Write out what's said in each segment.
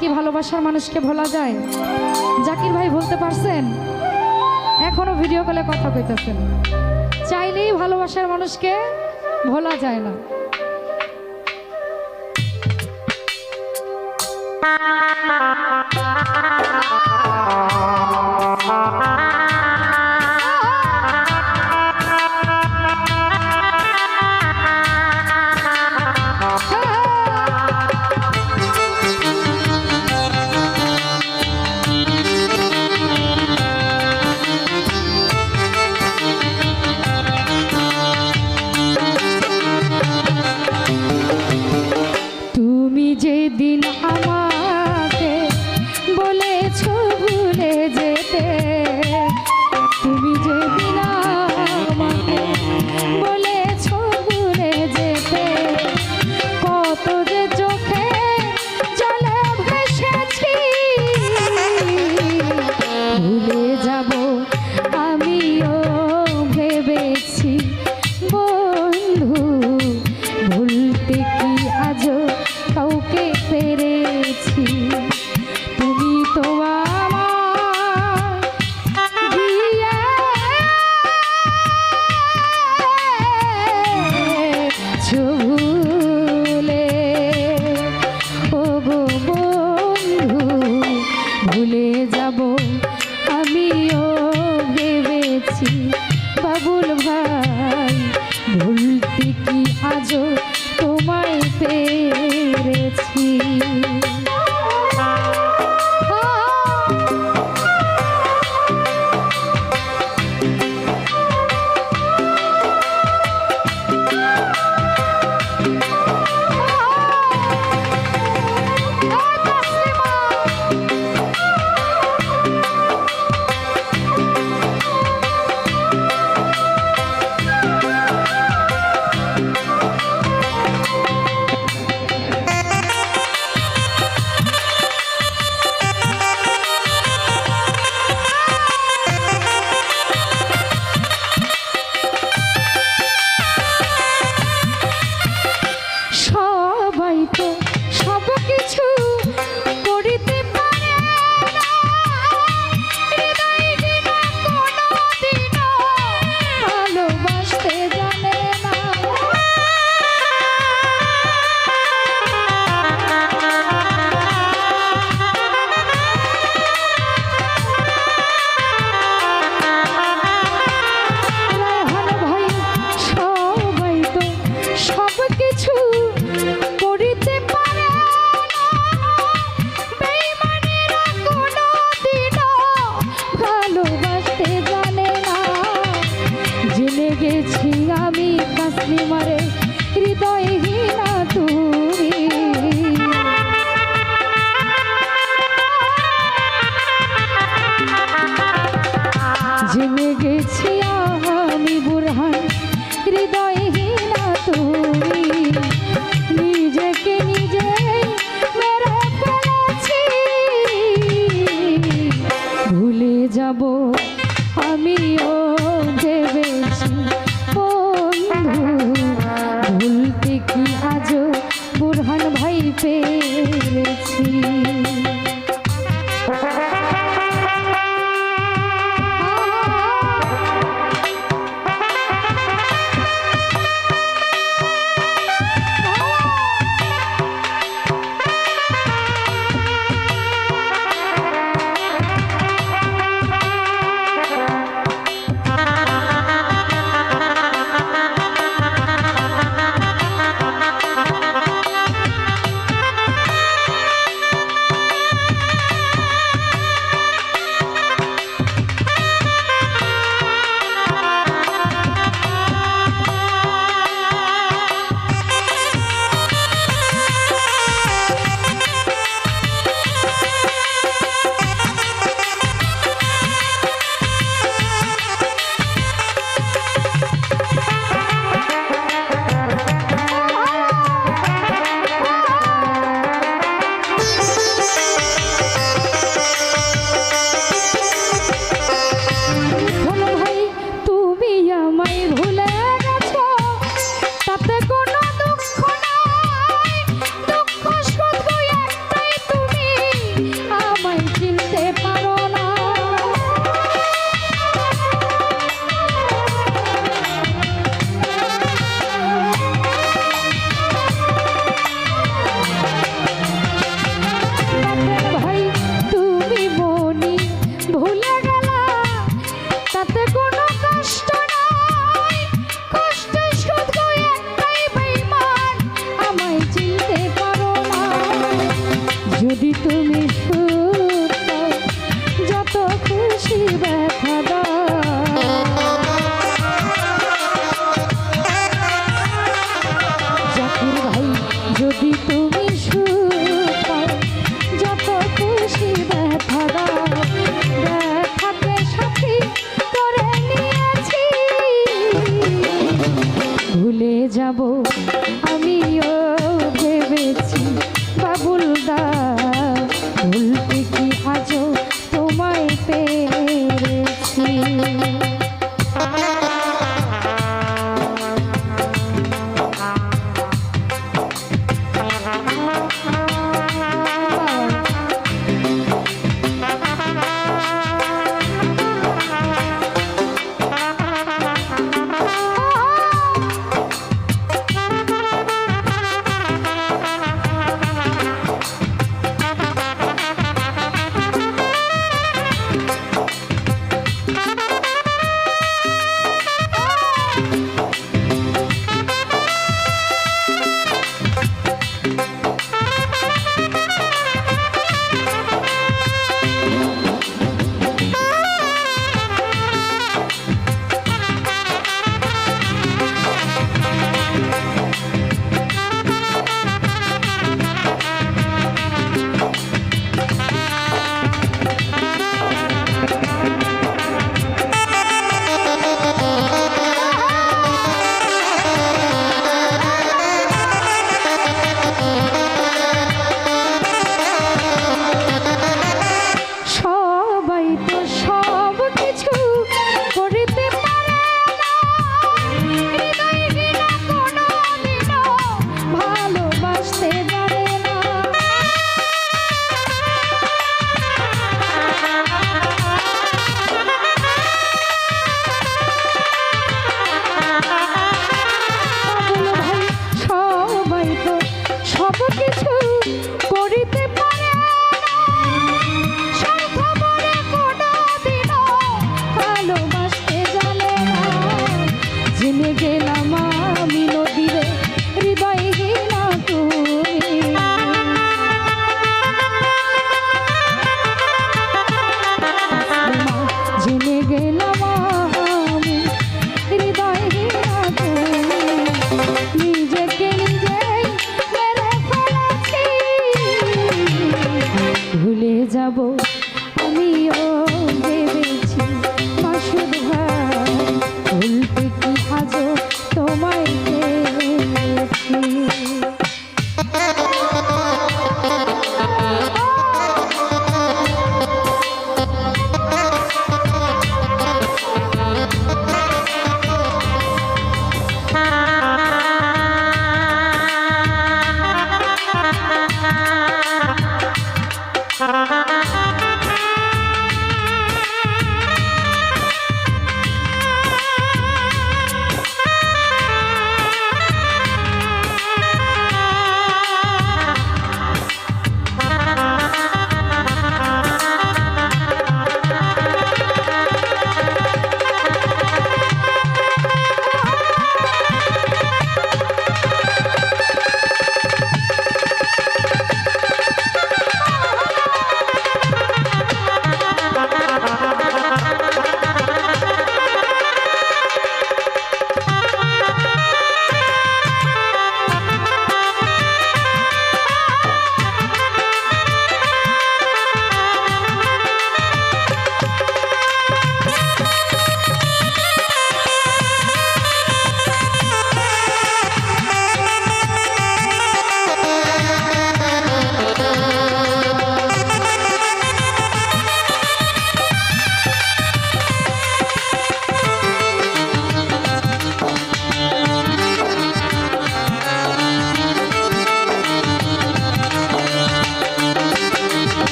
কি ভালোবাসার মানুষকে ভোলা যায়? জাকির ভাই, বলতে পারছেন? এখনও ভিডিও কলে কথা কইতেছেন। চাইলেই ভালোবাসার মানুষকে ভোলা যায় না। Thank you. গেছি আমি বুরহান হৃদয়হীন তুমি। নিজেকে নিজে ভুলে যাব আমিও ভেবেছি, বন্ধু, ভুলতে কি আজও বুরহান ভাই পেয়েছি?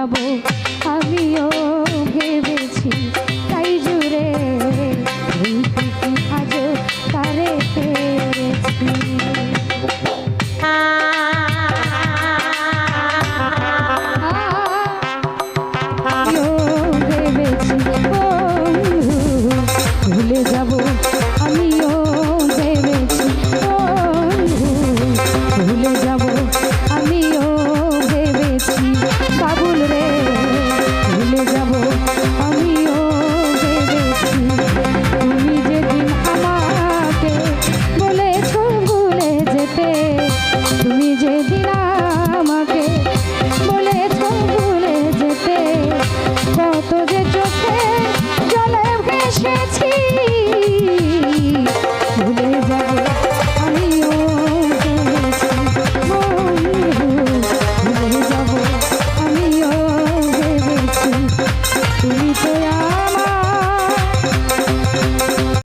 যাব